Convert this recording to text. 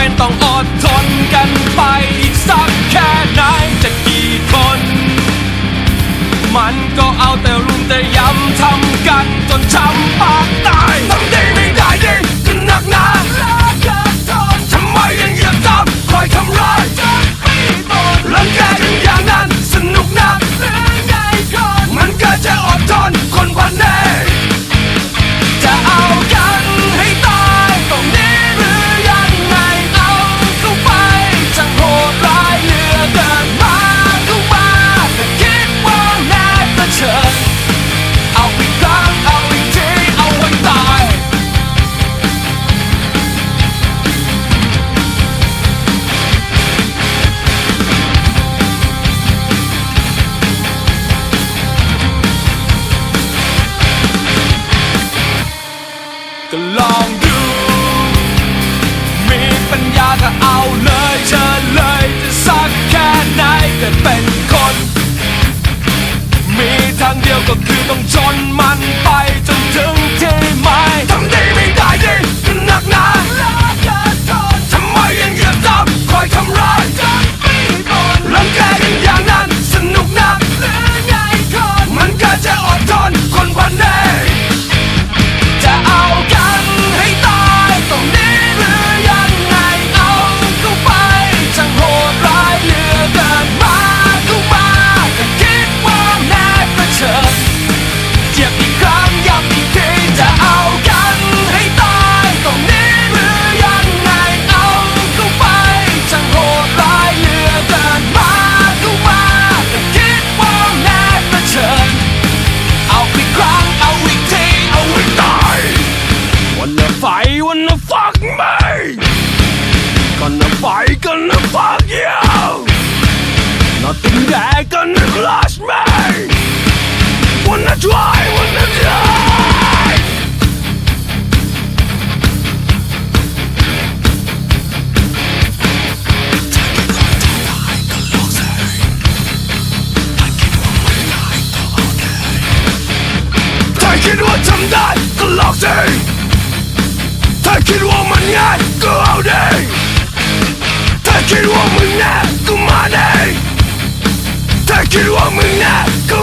เป็นต้องอดทนกันไปอีกสักแค่ไหนจะกี่คน มันก็เอาแต่รุมแต่ย้ำทำกันจนช้ำปากตาย ก็คือต้องจนมันไปจนถึง they wanna fuck me. Gonna fight, gonna fuck you. Nothing there gonna crush me. Wanna try, wanna die. Take it what I'm not, the Take it on me now, come on. Take it on me.